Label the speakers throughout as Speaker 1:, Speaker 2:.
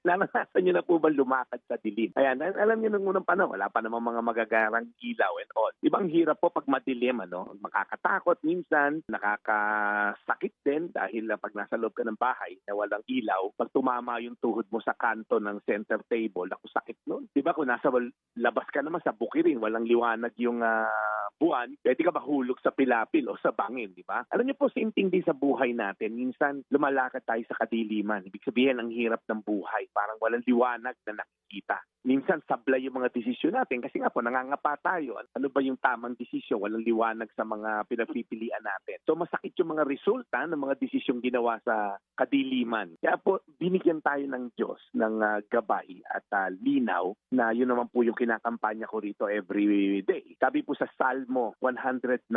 Speaker 1: naranasan nyo na po ba lumakad sa dilim? Ayan, al- alam nyo nung unang panahon, wala pa namang mga magagarang ilaw and all. Ibang hirap po pag madilim, ano? Makakatakot minsan, nakakasakit din dahil uh, pag nasa loob ka ng bahay na walang ilaw, pag tumama yung tuhod mo sa kanto ng center table, ako sakit nun. Di ba kung nasa labas ka naman sa bukirin, walang liwanag yung ah, buwan, pwede ka mahulog sa pilapil o sa bangin, di ba? Alam niyo po, same thing din sa buhay natin. Minsan, lumalakad tayo sa kadiliman. Ibig sabihin, ang hirap ng buhay. Parang walang liwanag na nakikita. Minsan, sablay yung mga desisyon natin kasi nga po, nangangapa tayo. Ano ba yung tamang desisyon? Walang liwanag sa mga pinagpipilian natin. So, masakit yung mga resulta ng mga desisyong ginawa sa kadiliman. Kaya po, binigyan tayo ng Diyos ng ah, gabay at ah, linaw na yun naman po yung kinakampanya ko rito every day. Sabi po sa Salmo 119,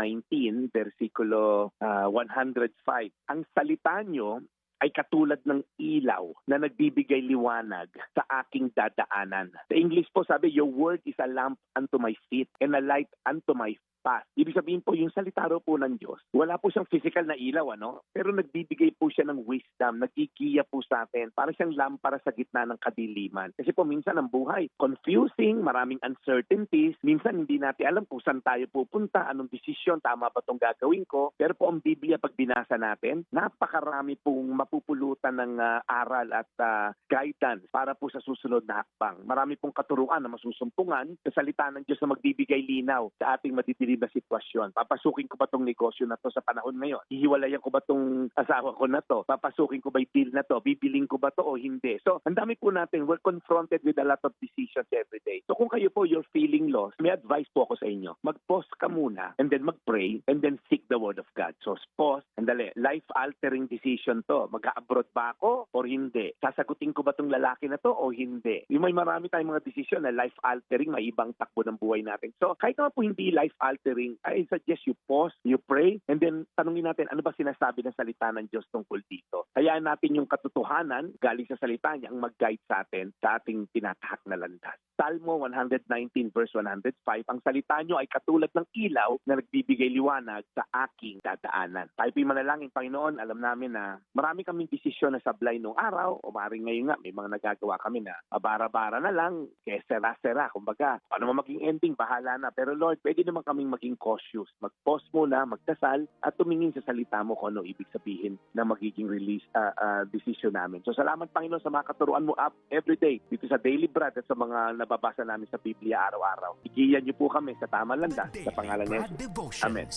Speaker 1: versikulo ah, 105, ang salita nyo ay katulad ng ilaw na nagbibigay liwanag sa aking dadaanan. Sa English po sabi, your word is a lamp unto my feet and a light unto my path. Ibig sabihin po, yung salita raw po ng Diyos, wala po siyang physical na ilaw, ano? Pero nagbibigay po siya ng wisdom, nagkikiya po sa atin, para siyang lampara sa gitna ng kadiliman. Kasi po minsan ang buhay, confusing, maraming uncertainties, minsan hindi natin alam kung saan tayo pupunta, anong desisyon, tama ba itong gagawin ko. Pero po ang Biblia, pag binasa natin, napakarami pong mapupulutan ng ah, aral at ah, guidance para po sa susunod na hakbang. Marami pong katuruan na masusumpungan sa salita ng Diyos na magbibigay linaw sa ating madidilim na sitwasyon. Papasukin ko ba tong negosyo na to sa panahon ngayon? Hihiwalayan ko ba tong asawa ko na to? Papasukin ko ba yung deal na to? Bibiling ko ba to o hindi? So, ang dami po natin, we're confronted with a lot of decisions every day. So, kung kayo po, you're feeling lost, may advice po ako sa inyo. Mag-pause ka muna and then mag-pray and then seek the word of God. So, pause and dali, life-altering decision to. Mag-abroad ba ako or hindi? Sasagutin ko ba tong lalaki na to o hindi? Yung may marami tayong mga decision na life-altering, may ibang takbo ng buhay natin. So, kahit naman po hindi life-altering, I suggest you pause, you pray, and then tanungin natin ano ba sinasabi ng salita ng Diyos tungkol dito. Hayaan natin yung katotohanan galing sa salita niya ang mag-guide sa atin sa ating tinatahak na landas. Salmo 119 verse 105, ang salita nyo ay katulad ng ilaw na nagbibigay liwanag sa aking dadaanan. Tayo po'y manalangin, Panginoon, alam namin na marami kaming desisyon na sablay nung araw, o maaaring ngayon nga, may mga nagagawa kami na bara-bara na lang, kaya sera-sera, kumbaga, ano man maging ending, bahala na. Pero Lord, pwede naman kaming maging cautious. Mag-pause muna, magdasal, at tumingin sa salita mo kung ano ibig sabihin na magiging release ah, ah, decision namin. So salamat Panginoon sa mga katuruan mo up every day dito sa Daily Bread at sa mga nababasa namin sa Biblia araw-araw. Igiyan niyo po kami sa tamang landas sa pangalan ni Jesus. Amen.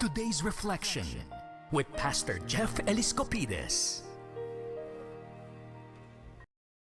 Speaker 2: Today's reflection with Pastor Jeff Eliscopides.